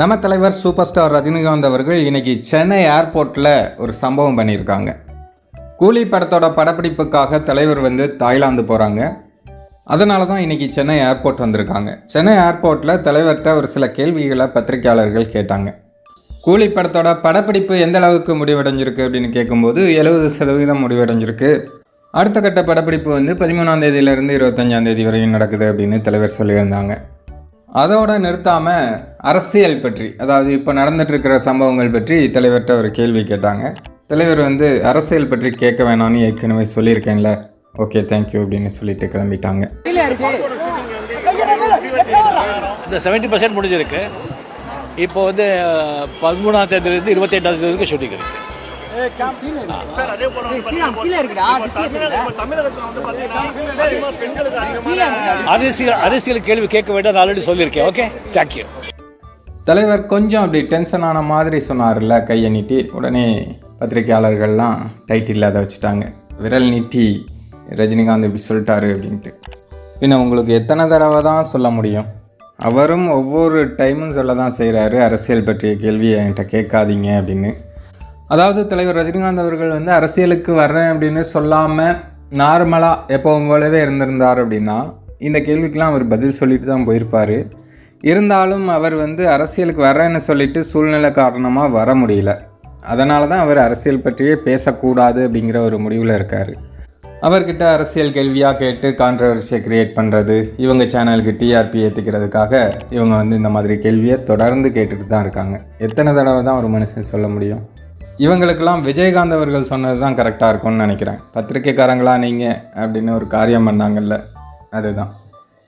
நம்ம தலைவர் super star Rajinikanth அவர்கள் இன்னைக்கு சென்னை ஏர்போர்ட்டில் ஒரு சம்பவம் பண்ணியிருக்காங்க. கூலி படத்தோட படப்பிடிப்புக்காக தலைவர் வந்து தாய்லாந்து போகிறாங்க அதனால தான் இன்றைக்கி சென்னை ஏர்போர்ட் வந்திருக்காங்க. சென்னை ஏர்போர்ட்டில் தலைவர்கிட்ட ஒரு சில கேள்விகளை பத்திரிக்கையாளர்கள் கேட்டாங்க. கூலி படத்தோட படப்பிடிப்பு எந்த அளவுக்கு முடிவடைஞ்சிருக்கு அப்படின்னு கேட்கும்போது எழுபது சதவீதம் முடிவடைஞ்சிருக்கு. அடுத்த கட்ட படப்பிடிப்பு வந்து பதிமூணாம் தேதியிலேருந்து இருபத்தஞ்சாம் தேதி வரையும் நடக்குது அப்படின்னு தலைவர் சொல்லியிருந்தாங்க. அதோட நிறுத்தாமல் அரசியல் பற்றி அதாவது இப்போ நடந்துட்டுருக்கிற சம்பவங்கள் பற்றி தலைவர்கிட்ட ஒரு கேள்வி கேட்டாங்க. தலைவர் வந்து அரசியல் பற்றி கேட்க வேணாம்னு ஏற்கனவே சொல்லியிருக்கேன்ல. ஓகே தேங்க்யூ அப்படின்னு சொல்லிட்டு கிளம்பிட்டாங்க. இந்த செவன்ட்டி பர்சன்ட் முடிஞ்சிருக்கு. இப்போ வந்து பதிமூணாம் தேதியிலேருந்து இருபத்தெட்டாம் தேதி வரைக்கும் ஷூட்டிங் இருக்குது அரசியல் அரசியல் கேள்வி கேட்க வேண்டாம் நான் ஆல்ரெடி சொல்லியிருக்கேன். ஓகே தேங்க்யூ தலைவர் கொஞ்சம் அப்படி டென்ஷன் ஆன மாதிரி சொன்னார்ல கையை நீட்டி. உடனே பத்திரிக்கையாளர்கள்லாம் டைட்டில் அதை வச்சுட்டாங்க. விரல் நீட்டி ரஜினிகாந்த் இப்படி சொல்லிட்டாரு அப்படின்ட்டு. பின்ன உங்களுக்கு எத்தனை தடவை தான் சொல்ல முடியும்? அவரும் ஒவ்வொரு டைமும் சொல்ல தான் செய்கிறாரு அரசியல் பற்றிய கேள்வியை என்கிட்ட கேட்காதீங்க அப்படின்னு. அதாவது தலைவர் ரஜினிகாந்த் அவர்கள் வந்து அரசியலுக்கு வர்றேன் அப்படின்னு சொல்லாமல் நார்மலாக எப்போவும் போலவே இருந்திருந்தார் அப்படின்னா இந்த கேள்விக்கெலாம் அவர் பதில் சொல்லிட்டு தான் போயிருப்பார். இருந்தாலும் அவர் வந்து அரசியலுக்கு வரேன்னு சொல்லிட்டு சூழ்நிலை காரணமாக வர முடியல. அதனால தான் அவர் அரசியல் பற்றியே பேசக்கூடாது அப்படிங்கிற ஒரு முடிவில் இருக்கார். அவர்கிட்ட அரசியல் கேள்வியாக கேட்டு கான்ட்ரவர்சியை க்ரியேட் பண்ணுறது இவங்க சேனலுக்கு டிஆர்பி ஏற்றிக்கிறதுக்காக இவங்க வந்து இந்த மாதிரி கேள்வியை தொடர்ந்து கேட்டுட்டு தான் இருக்காங்க. எத்தனை தடவை தான் ஒரு மனுஷன் சொல்ல முடியும்? இவங்களுக்கெல்லாம் விஜயகாந்த் அவர்கள் சொன்னது தான் கரெக்டாக இருக்கும்னு நினைக்கிறேன். பத்திரிக்கைக்காரங்களா நீங்கள் அப்படின்னு ஒரு காரியம் பண்ணாங்கல்ல அதுதான்.